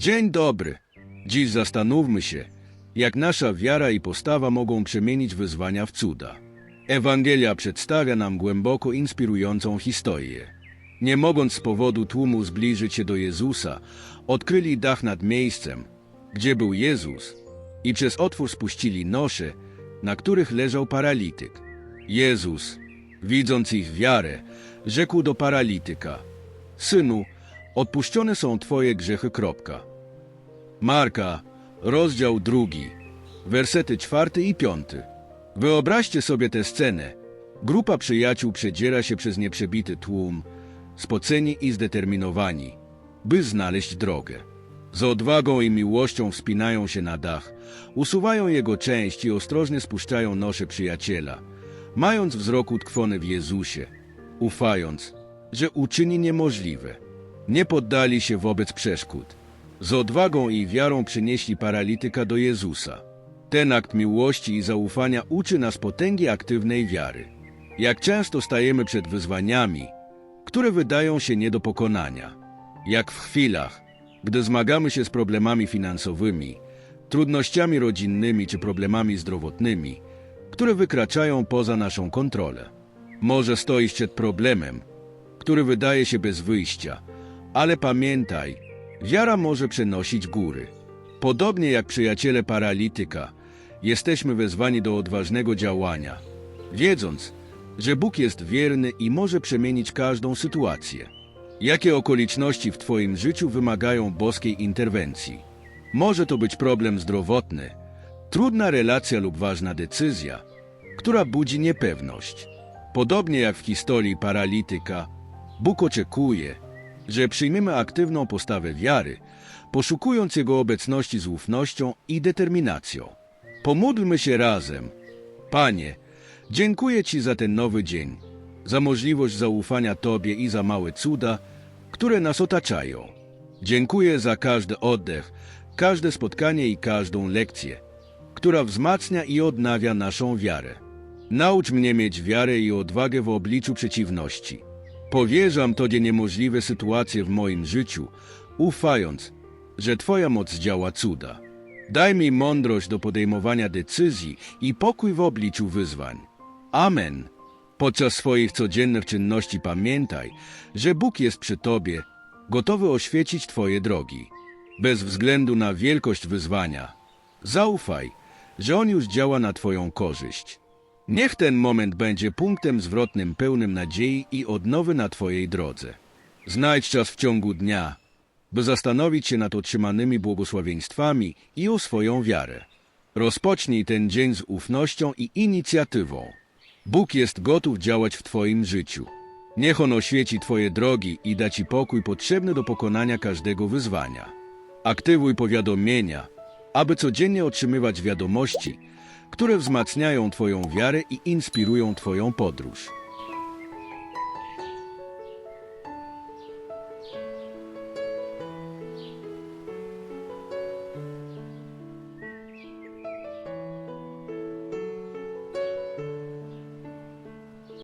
Dzień dobry. Dziś zastanówmy się, jak nasza wiara i postawa mogą przemienić wyzwania w cuda. Ewangelia przedstawia nam głęboko inspirującą historię. Nie mogąc z powodu tłumu zbliżyć się do Jezusa, odkryli dach nad miejscem, gdzie był Jezus i przez otwór spuścili nosze, na których leżał paralityk. Jezus, widząc ich wiarę, rzekł do paralityka: Synu, odpuszczone są twoje grzechy. Kropka. Marka, rozdział drugi, wersety czwarty i piąty. Wyobraźcie sobie tę scenę. Grupa przyjaciół przedziera się przez nieprzebity tłum, spoceni i zdeterminowani, by znaleźć drogę. Z odwagą i miłością wspinają się na dach, usuwają jego część i ostrożnie spuszczają nosze przyjaciela, mając wzrok utkwiony w Jezusie, ufając, że uczyni niemożliwe. Nie poddali się wobec przeszkód. Z odwagą i wiarą przynieśli paralityka do Jezusa. Ten akt miłości i zaufania uczy nas potęgi aktywnej wiary. Jak często stajemy przed wyzwaniami, które wydają się nie do pokonania. Jak w chwilach, gdy zmagamy się z problemami finansowymi, trudnościami rodzinnymi czy problemami zdrowotnymi, które wykraczają poza naszą kontrolę. Może stoisz przed problemem, który wydaje się bez wyjścia, ale pamiętaj, wiara może przenosić góry. Podobnie jak przyjaciele paralityka, jesteśmy wezwani do odważnego działania, wiedząc, że Bóg jest wierny i może przemienić każdą sytuację. Jakie okoliczności w Twoim życiu wymagają boskiej interwencji? Może to być problem zdrowotny, trudna relacja lub ważna decyzja, która budzi niepewność. Podobnie jak w historii paralityka, Bóg oczekuje, że przyjmiemy aktywną postawę wiary, poszukując Jego obecności z ufnością i determinacją. Pomódlmy się razem. Panie, dziękuję Ci za ten nowy dzień, za możliwość zaufania Tobie i za małe cuda, które nas otaczają. Dziękuję za każdy oddech, każde spotkanie i każdą lekcję, która wzmacnia i odnawia naszą wiarę. Naucz mnie mieć wiarę i odwagę w obliczu przeciwności. Powierzam Tobie niemożliwe sytuacje w moim życiu, ufając, że Twoja moc działa cuda. Daj mi mądrość do podejmowania decyzji i pokój w obliczu wyzwań. Amen. Podczas swoich codziennych czynności pamiętaj, że Bóg jest przy Tobie, gotowy oświecić Twoje drogi. Bez względu na wielkość wyzwania, zaufaj, że On już działa na Twoją korzyść. Niech ten moment będzie punktem zwrotnym pełnym nadziei i odnowy na Twojej drodze. Znajdź czas w ciągu dnia, by zastanowić się nad otrzymanymi błogosławieństwami i o swoją wiarę. Rozpocznij ten dzień z ufnością i inicjatywą. Bóg jest gotów działać w Twoim życiu. Niech On oświeci Twoje drogi i da Ci pokój potrzebny do pokonania każdego wyzwania. Aktywuj powiadomienia, aby codziennie otrzymywać wiadomości, które wzmacniają Twoją wiarę i inspirują Twoją podróż.